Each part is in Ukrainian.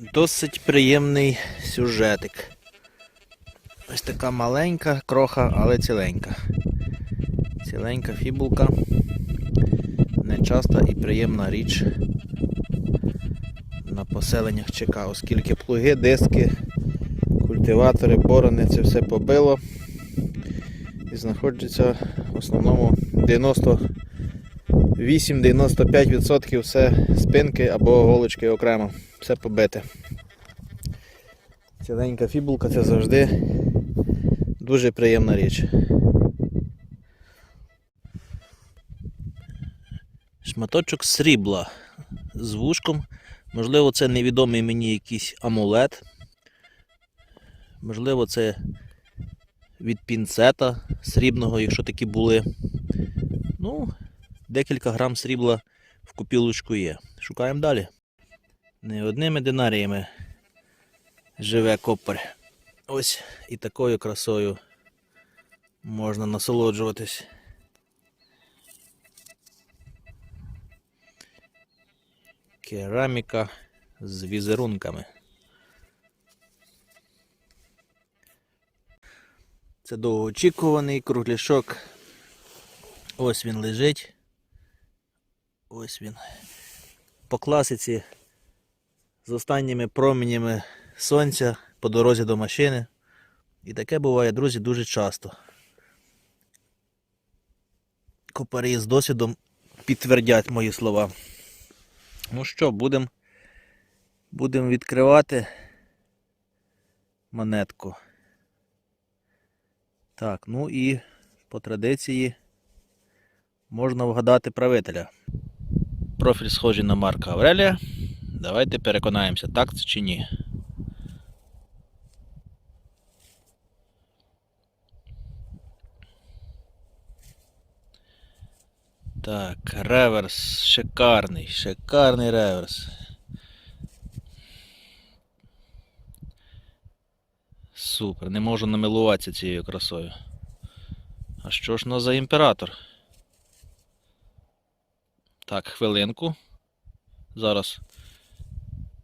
Досить приємний сюжетик. Ось така маленька кроха, але ціленька. Ціленька фібулка. Нечаста і приємна річ на поселеннях ЧК, оскільки плуги, диски, культиватори, борони це все побило. І знаходиться в основному 98-95% все спинки або голочки окремо. Все побите. Ціленька фібулка це завжди дуже приємна річ. Шматочок срібла з вушком. Можливо, це невідомий мені якийсь амулет. Можливо, це від пінцета срібного, якщо такі були. Ну, декілька грам срібла в купілочку є. Шукаємо далі. Не одними динаріями живе копер. Ось і такою красою можна насолоджуватись. Кераміка з візерунками. Це довгоочікуваний кругляшок. Ось він лежить. Ось він. По класиці з останніми променями сонця по дорозі до машини. І таке буває, друзі, дуже часто. Копарі з досвідом підтвердять мої слова. Ну що, будемо будем відкривати монетку. Так, ну і по традиції можна вгадати правителя. Профіль схожий на Марка Аврелія. Давайте переконаємося, так це чи ні. Так, реверс шикарний, шикарний реверс. Супер, не можу намилуватися цією красою. А що ж ну за імператор? Так, хвилинку. Зараз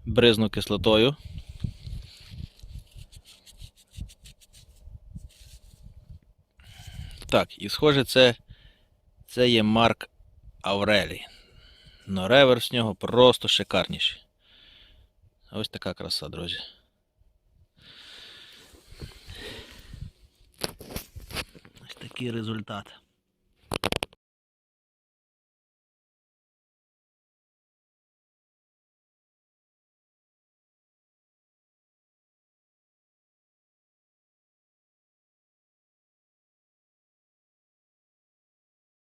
бризну кислотою. Так, і схоже, це, це є Марк Аврелій. Но реверс в нього просто шикарніший. Ось така краса, друзі. Ось такий результат.